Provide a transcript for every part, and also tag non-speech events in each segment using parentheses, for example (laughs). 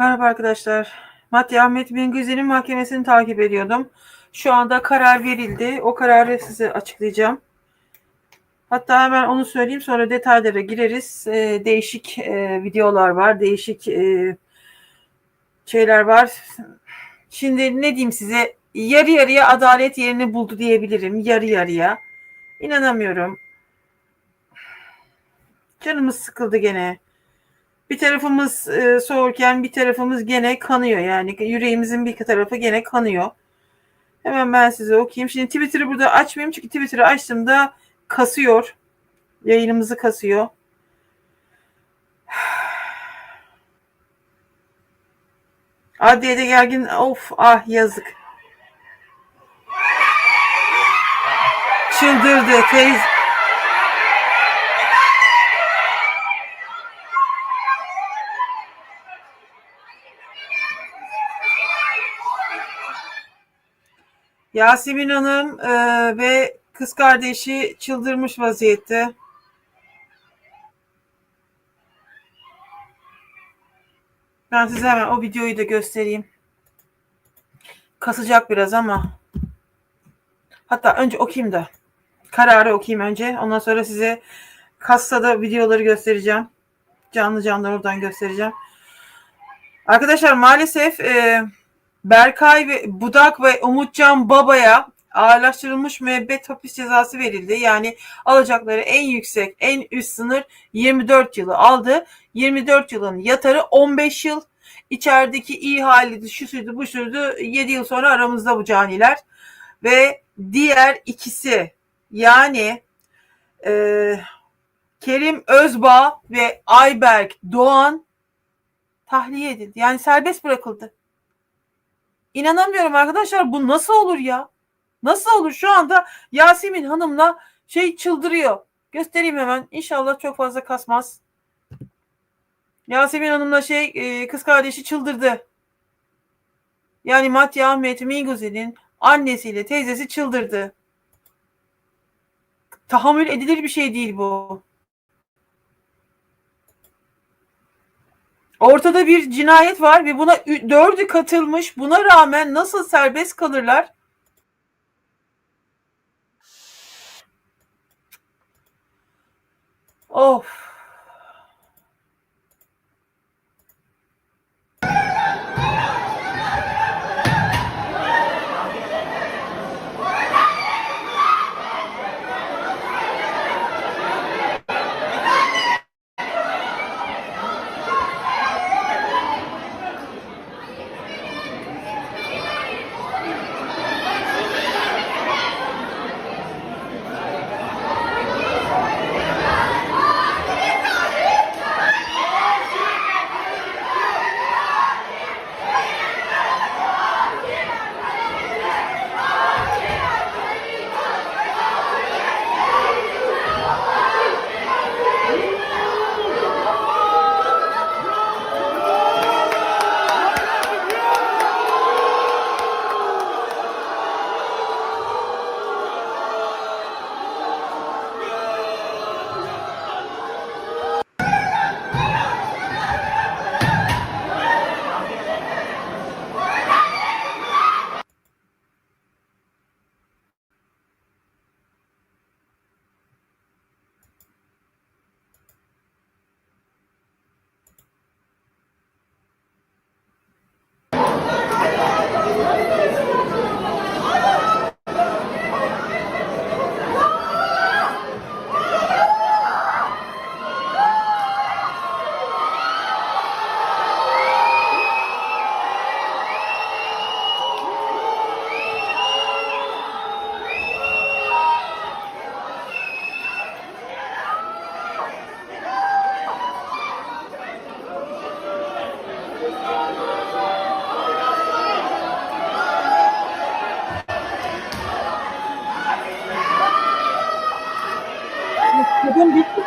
Merhaba arkadaşlar. Matya Ahmet Bingözel'in mahkemesini takip ediyordum. Şu anda karar verildi. O kararı size açıklayacağım. Hatta hemen onu söyleyeyim sonra detaylara gireriz. Ee, değişik e, videolar var. Değişik e, şeyler var. Şimdi ne diyeyim size? Yarı yarıya adalet yerini buldu diyebilirim. Yarı yarıya. İnanamıyorum. Canımız sıkıldı gene. Bir tarafımız e, soğurken bir tarafımız gene kanıyor. Yani yüreğimizin bir tarafı gene kanıyor. Hemen ben size okuyayım. Şimdi Twitter'ı burada açmayayım çünkü Twitter'ı açtığımda kasıyor. Yayınımızı kasıyor. (sighs) Adliyede gergin of ah yazık. Çıldırdı teyze. Yasemin Hanım e, ve kız kardeşi çıldırmış vaziyette. Ben size hemen o videoyu da göstereyim. Kasacak biraz ama. Hatta önce okuyayım da. Kararı okuyayım önce. Ondan sonra size kassada videoları göstereceğim. Canlı canlı oradan göstereceğim. Arkadaşlar maalesef e, Berkay ve Budak ve Umutcan Baba'ya ağırlaştırılmış müebbet hapis cezası verildi. Yani alacakları en yüksek, en üst sınır 24 yılı aldı. 24 yılın yatarı 15 yıl. İçerideki iyi hali şu suydu bu suydu 7 yıl sonra aramızda bu caniler. Ve diğer ikisi yani e, Kerim Özbağ ve Ayberk Doğan tahliye edildi. Yani serbest bırakıldı. İnanamıyorum arkadaşlar bu nasıl olur ya? Nasıl olur şu anda Yasemin Hanım'la şey çıldırıyor. Göstereyim hemen. İnşallah çok fazla kasmaz. Yasemin Hanım'la şey e, kız kardeşi çıldırdı. Yani Matya Ahmet Mingözel'in annesiyle teyzesi çıldırdı. Tahammül edilir bir şey değil bu. Ortada bir cinayet var ve buna dördü katılmış. Buna rağmen nasıl serbest kalırlar? Of.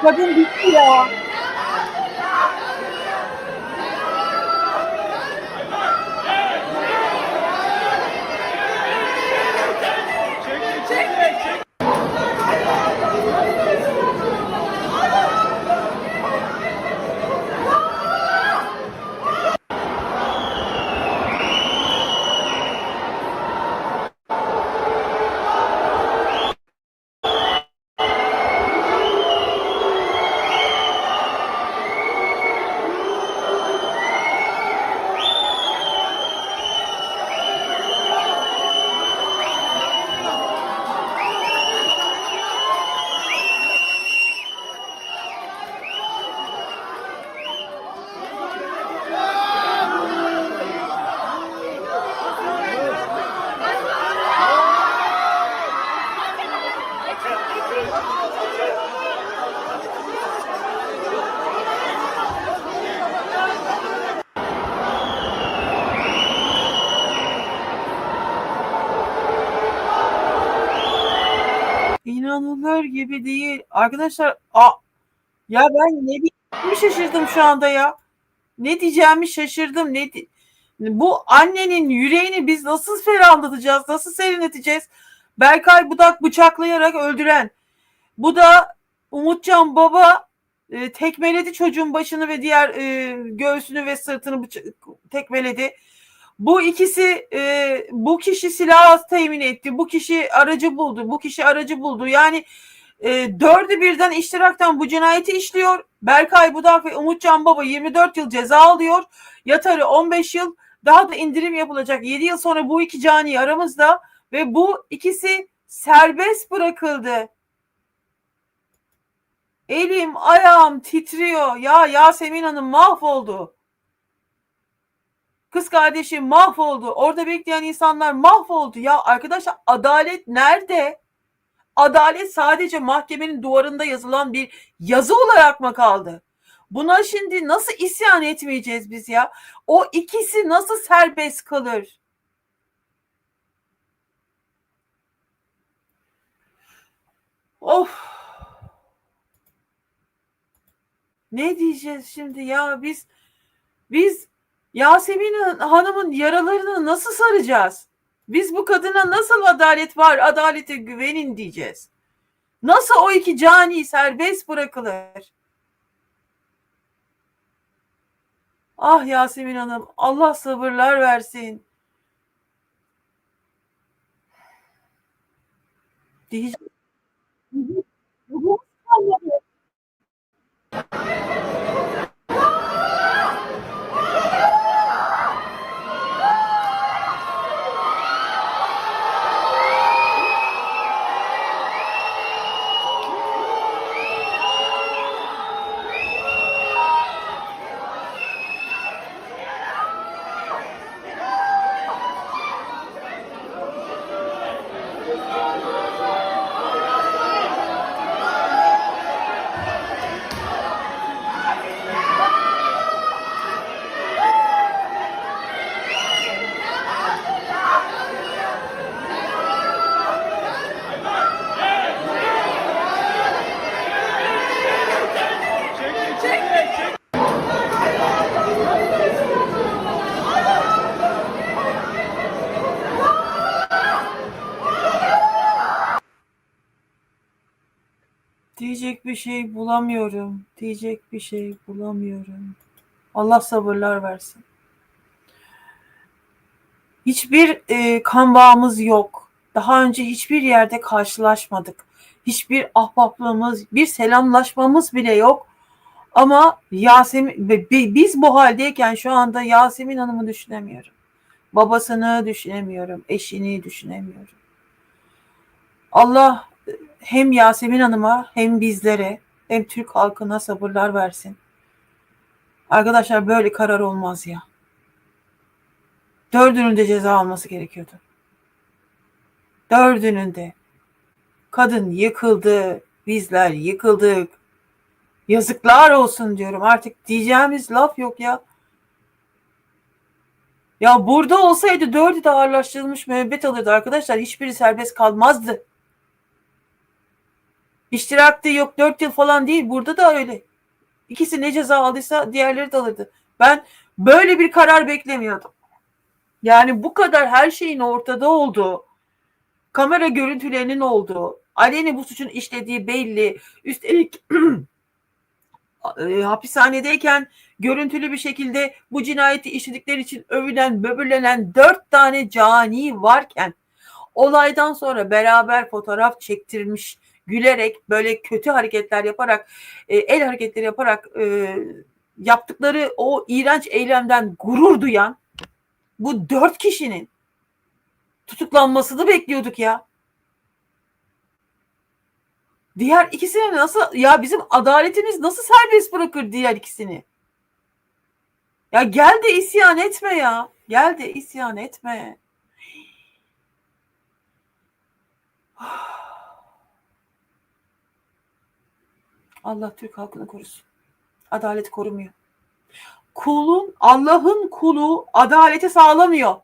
Kadın bitti, kadın bitti ya. İnanılır gibi değil. Arkadaşlar a ya ben ne diyeceğimi şaşırdım şu anda ya. Ne diyeceğimi şaşırdım. Ne di- bu annenin yüreğini biz nasıl ferahlatacağız? Nasıl serinleteceğiz? Berkay Budak bıçaklayarak öldüren. Bu da Umutcan Baba e, tekmeledi çocuğun başını ve diğer e, göğsünü ve sırtını bıça- tekmeledi. Bu ikisi e, bu kişi silah temin etti. Bu kişi aracı buldu. Bu kişi aracı buldu. Yani e, dördü birden iştiraktan bu cinayeti işliyor. Berkay Budak ve Umutcan Baba 24 yıl ceza alıyor. Yatarı 15 yıl. Daha da indirim yapılacak. 7 yıl sonra bu iki cani aramızda ve bu ikisi serbest bırakıldı. Elim ayağım titriyor. Ya Yasemin Hanım mahvoldu. Kız kardeşim mahvoldu. Orada bekleyen insanlar mahvoldu. Ya arkadaşlar adalet nerede? Adalet sadece mahkemenin duvarında yazılan bir yazı olarak mı kaldı? Buna şimdi nasıl isyan etmeyeceğiz biz ya? O ikisi nasıl serbest kalır? Of. Ne diyeceğiz şimdi ya biz biz Yasemin Hanım'ın yaralarını nasıl saracağız? Biz bu kadına nasıl adalet var, adalete güvenin diyeceğiz. Nasıl o iki cani serbest bırakılır? Ah Yasemin Hanım, Allah sabırlar versin. Diyeceğim. Bir şey bulamıyorum. Diyecek bir şey bulamıyorum. Allah sabırlar versin. Hiçbir e, kan bağımız yok. Daha önce hiçbir yerde karşılaşmadık. Hiçbir ahbaplığımız, bir selamlaşmamız bile yok. Ama Yasemin, biz bu haldeyken şu anda Yasemin Hanım'ı düşünemiyorum. Babasını düşünemiyorum, eşini düşünemiyorum. Allah hem Yasemin Hanım'a hem bizlere hem Türk halkına sabırlar versin. Arkadaşlar böyle karar olmaz ya. Dördünün de ceza alması gerekiyordu. Dördünün de. Kadın yıkıldı, bizler yıkıldık. Yazıklar olsun diyorum. Artık diyeceğimiz laf yok ya. Ya burada olsaydı dördü de ağırlaştırılmış müebbet alırdı arkadaşlar. Hiçbiri serbest kalmazdı. İştirakte yok dört yıl falan değil. Burada da öyle. İkisi ne ceza aldıysa diğerleri de alırdı. Ben böyle bir karar beklemiyordum. Yani bu kadar her şeyin ortada olduğu, kamera görüntülerinin olduğu, aleni bu suçun işlediği belli. Üstelik (clears throat) e, hapishanedeyken görüntülü bir şekilde bu cinayeti işledikleri için övülen, böbürlenen dört tane cani varken olaydan sonra beraber fotoğraf çektirmiş, gülerek böyle kötü hareketler yaparak, e, el hareketleri yaparak e, yaptıkları o iğrenç eylemden gurur duyan bu dört kişinin tutuklanmasını bekliyorduk ya. Diğer ikisini nasıl ya bizim adaletimiz nasıl serbest bırakır diğer ikisini? Ya gel de isyan etme ya. Gel de isyan etme. Allah Türk halkını korusun. Adalet korumuyor. Kulun, Allah'ın kulu adaleti sağlamıyor.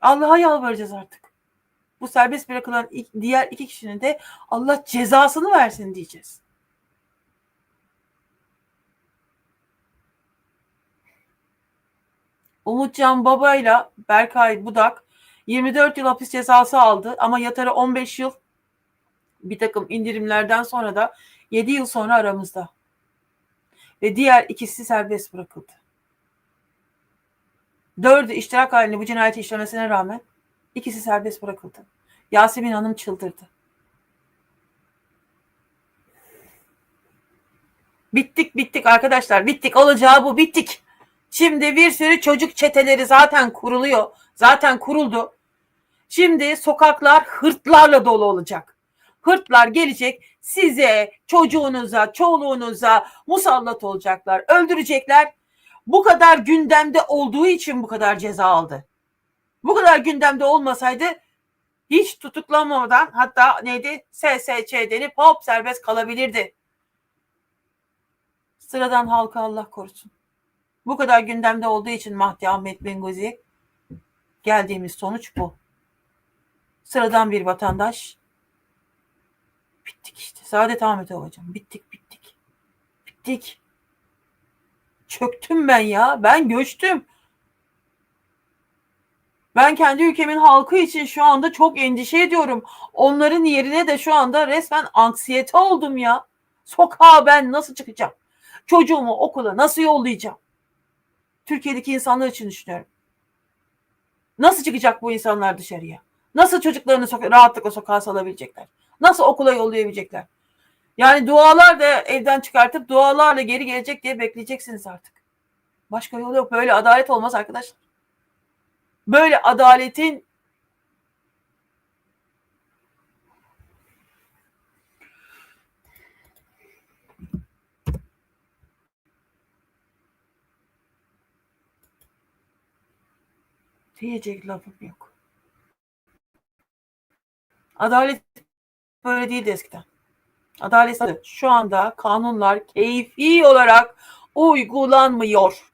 Allah'a yalvaracağız artık. Bu serbest bırakılan diğer iki kişinin de Allah cezasını versin diyeceğiz. Umutcan Baba'yla Berkay Budak 24 yıl hapis cezası aldı ama yatarı 15 yıl bir takım indirimlerden sonra da 7 yıl sonra aramızda. Ve diğer ikisi serbest bırakıldı. Dördü iştirak halinde bu cinayeti işlemesine rağmen ikisi serbest bırakıldı. Yasemin Hanım çıldırdı. Bittik bittik arkadaşlar bittik olacağı bu bittik. Şimdi bir sürü çocuk çeteleri zaten kuruluyor. Zaten kuruldu. Şimdi sokaklar hırtlarla dolu olacak. Hırtlar gelecek size, çocuğunuza, çoluğunuza musallat olacaklar. Öldürecekler. Bu kadar gündemde olduğu için bu kadar ceza aldı. Bu kadar gündemde olmasaydı hiç tutuklanmadan hatta neydi SSC denip hop serbest kalabilirdi. Sıradan halka Allah korusun. Bu kadar gündemde olduğu için Mahdi Ahmet Bengozi geldiğimiz sonuç bu. Sıradan bir vatandaş. Saadet Ahmet Hocam bittik bittik. Bittik. Çöktüm ben ya. Ben göçtüm. Ben kendi ülkemin halkı için şu anda çok endişe ediyorum. Onların yerine de şu anda resmen anksiyete oldum ya. Sokağa ben nasıl çıkacağım? Çocuğumu okula nasıl yollayacağım? Türkiye'deki insanlar için düşünüyorum. Nasıl çıkacak bu insanlar dışarıya? Nasıl çocuklarını soka- rahatlıkla sokağa salabilecekler? Nasıl okula yollayabilecekler? Yani dualar da evden çıkartıp dualarla geri gelecek diye bekleyeceksiniz artık. Başka yol yok. Böyle adalet olmaz arkadaşlar. Böyle adaletin diyecek lafım yok. Adalet böyle değildi eskiden. Adalet şu anda kanunlar keyfi olarak uygulanmıyor.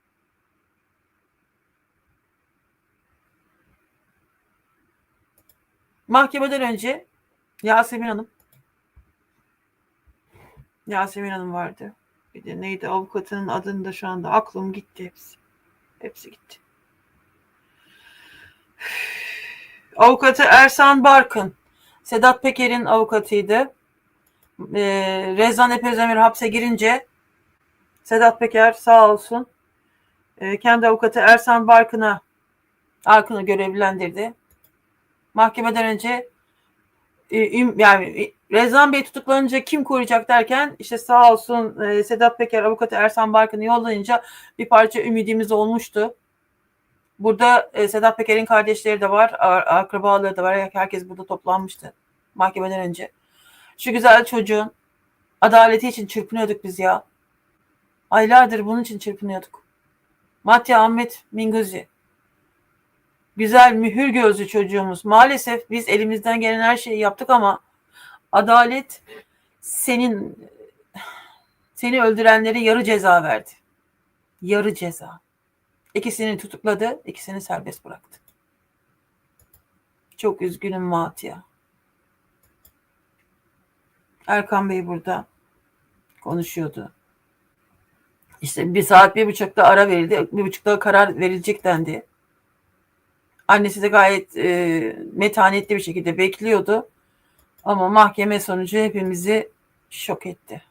Mahkemeden önce Yasemin Hanım Yasemin Hanım vardı. Bir de neydi avukatının adını da şu anda aklım gitti hepsi. Hepsi gitti. Avukatı Ersan Barkın. Sedat Peker'in avukatıydı. Ee, Rezan Epözdemir hapse girince Sedat Peker sağ olsun e, kendi avukatı Ersan Barkın'a Arkın'ı görevlendirdi. Mahkemeden önce e, yani e, Rezan Bey tutuklanınca kim koruyacak derken işte sağ olsun e, Sedat Peker avukatı Ersan Barkın'ı yollayınca bir parça ümidimiz olmuştu. Burada e, Sedat Peker'in kardeşleri de var, akrabaları da var. Herkes burada toplanmıştı mahkemeden önce. Şu güzel çocuğun adaleti için çırpınıyorduk biz ya. Aylardır bunun için çırpınıyorduk. Matya Ahmet Mingözi. Güzel mühür gözlü çocuğumuz. Maalesef biz elimizden gelen her şeyi yaptık ama adalet senin seni öldürenlere yarı ceza verdi. Yarı ceza. İkisini tutukladı, ikisini serbest bıraktı. Çok üzgünüm Matya. Erkan Bey burada konuşuyordu. İşte bir saat bir buçukta ara verildi. Bir buçukta karar verilecek dendi. Annesi de gayet e, metanetli bir şekilde bekliyordu. Ama mahkeme sonucu hepimizi şok etti.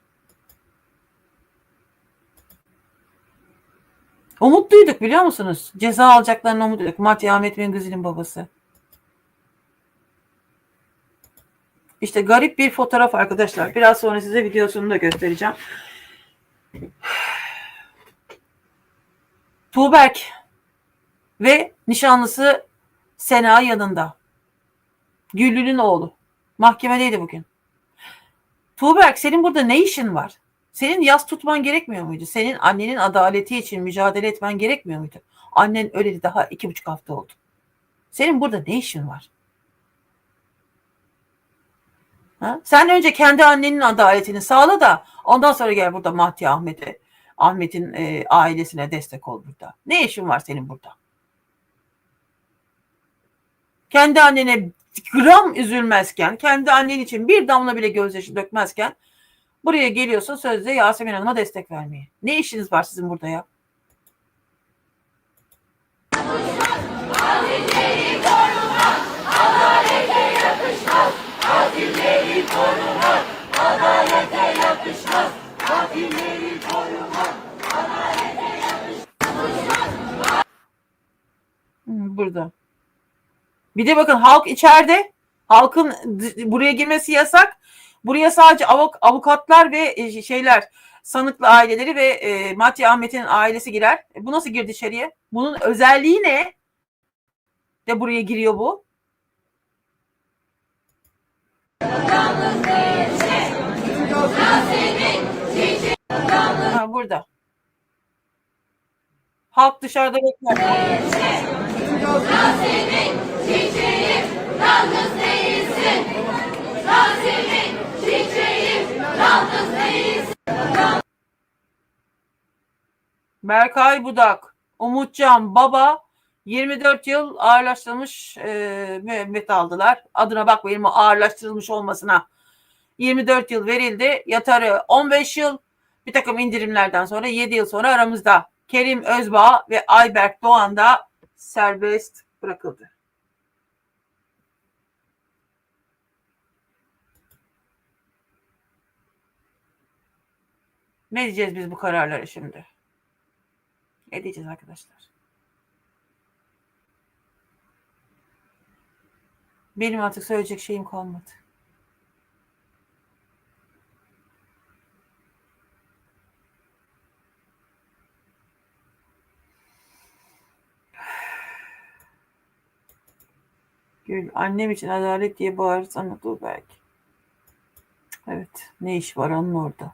Umutluyduk biliyor musunuz? Ceza alacaklarını umutluyduk. Matya Ahmet Mengüzü'nün babası. İşte garip bir fotoğraf arkadaşlar. Biraz sonra size videosunu da göstereceğim. Tuğberk ve nişanlısı Sena yanında. Güllü'nün oğlu. Mahkemedeydi bugün. Tuğberk senin burada ne işin var? Senin yas tutman gerekmiyor muydu? Senin annenin adaleti için mücadele etmen gerekmiyor muydu? Annen öleli daha iki buçuk hafta oldu. Senin burada ne işin var? Ha? Sen önce kendi annenin adaletini sağla da ondan sonra gel burada Mahdi Ahmet'e, Ahmet'in e, ailesine destek ol burada. Ne işin var senin burada? Kendi annene gram üzülmezken, kendi annen için bir damla bile gözyaşı dökmezken buraya geliyorsun sözde Yasemin Hanım'a destek vermeye. Ne işiniz var sizin burada ya? Burada. Bir de bakın halk içeride. Halkın buraya girmesi yasak. Buraya sadece avuk- avukatlar ve e, şeyler sanıklı aileleri ve e, Mati Ahmet'in ailesi girer. E, bu nasıl girdi içeriye? Bunun özelliği ne? De buraya giriyor bu. Ha, burada. Halk dışarıda bekler. Berkay Budak, Umutcan Baba 24 yıl ağırlaştırılmış e, müebbet aldılar. Adına bakmayın o ağırlaştırılmış olmasına. 24 yıl verildi. Yatarı 15 yıl. Bir takım indirimlerden sonra 7 yıl sonra aramızda. Kerim Özbağ ve Ayberk Doğan da serbest bırakıldı. Ne diyeceğiz biz bu kararlara şimdi? Ne diyeceğiz arkadaşlar? Benim artık söyleyecek şeyim kalmadı. Gül, annem için adalet diye bağırırsan dur belki. Evet, ne iş var onun orada?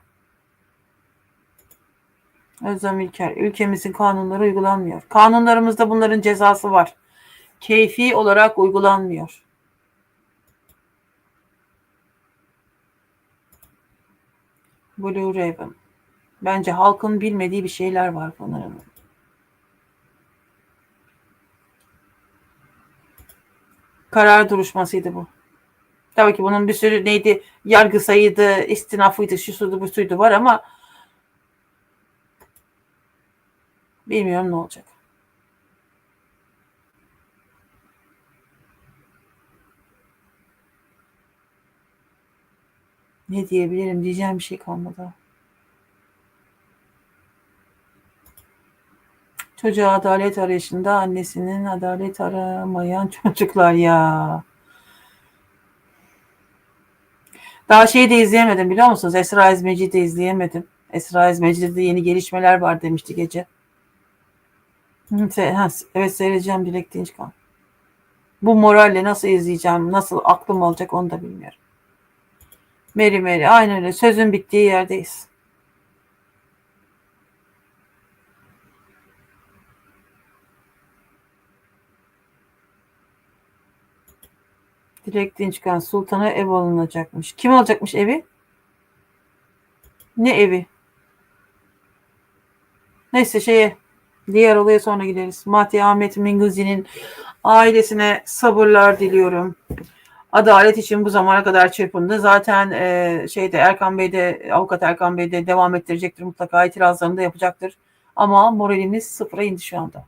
Özlem İlker, ülkemizin kanunları uygulanmıyor. Kanunlarımızda bunların cezası var. Keyfi olarak uygulanmıyor. Blue Raven. Bence halkın bilmediği bir şeyler var bunların. Karar duruşmasıydı bu. Tabii ki bunun bir sürü neydi yargı sayıydı, istinafıydı, şu suydu, bu suydu var ama bilmiyorum ne olacak. Ne diyebilirim? Diyeceğim bir şey kalmadı. Çocuğa adalet arayışında annesinin adalet aramayan (laughs) çocuklar ya. Daha şeyi de izleyemedim biliyor musunuz? Esra İzmeci'yi de izleyemedim. Esra İzmeci'de yeni gelişmeler var demişti gece. Evet seyredeceğim Dilek Dinçkan. Bu moralle nasıl izleyeceğim, nasıl aklım olacak onu da bilmiyorum. Meri Meri aynen öyle sözün bittiği yerdeyiz. Dilek Dinçkan Sultan'a ev alınacakmış. Kim alacakmış evi? Ne evi? Neyse şeye diğer olaya sonra gideriz. Mati Ahmet Minguzi'nin ailesine sabırlar diliyorum. Adalet için bu zamana kadar çırpındı. Zaten e, şeyde Erkan Bey de avukat Erkan Bey de devam ettirecektir mutlaka itirazlarını da yapacaktır. Ama moralimiz sıfıra indi şu anda.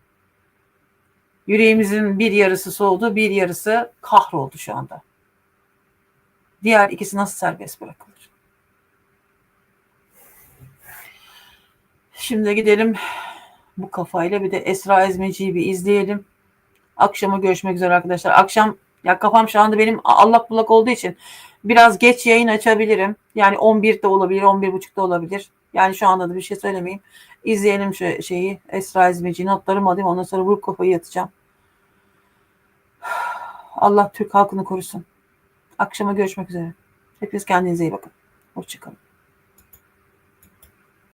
Yüreğimizin bir yarısı soğudu, bir yarısı kahroldu şu anda. Diğer ikisi nasıl serbest bırakılır? Şimdi gidelim bu kafayla bir de Esra Ezmeci'yi bir izleyelim. Akşama görüşmek üzere arkadaşlar. Akşam ya kafam şu anda benim allak bullak olduğu için biraz geç yayın açabilirim. Yani 11'de olabilir, 11.30'da olabilir. Yani şu anda da bir şey söylemeyeyim. İzleyelim şu şeyi. Esra İzmeci notlarımı alayım. Ondan sonra vurup kafayı yatacağım. (sighs) Allah Türk halkını korusun. Akşama görüşmek üzere. Hepiniz kendinize iyi bakın. Hoşçakalın.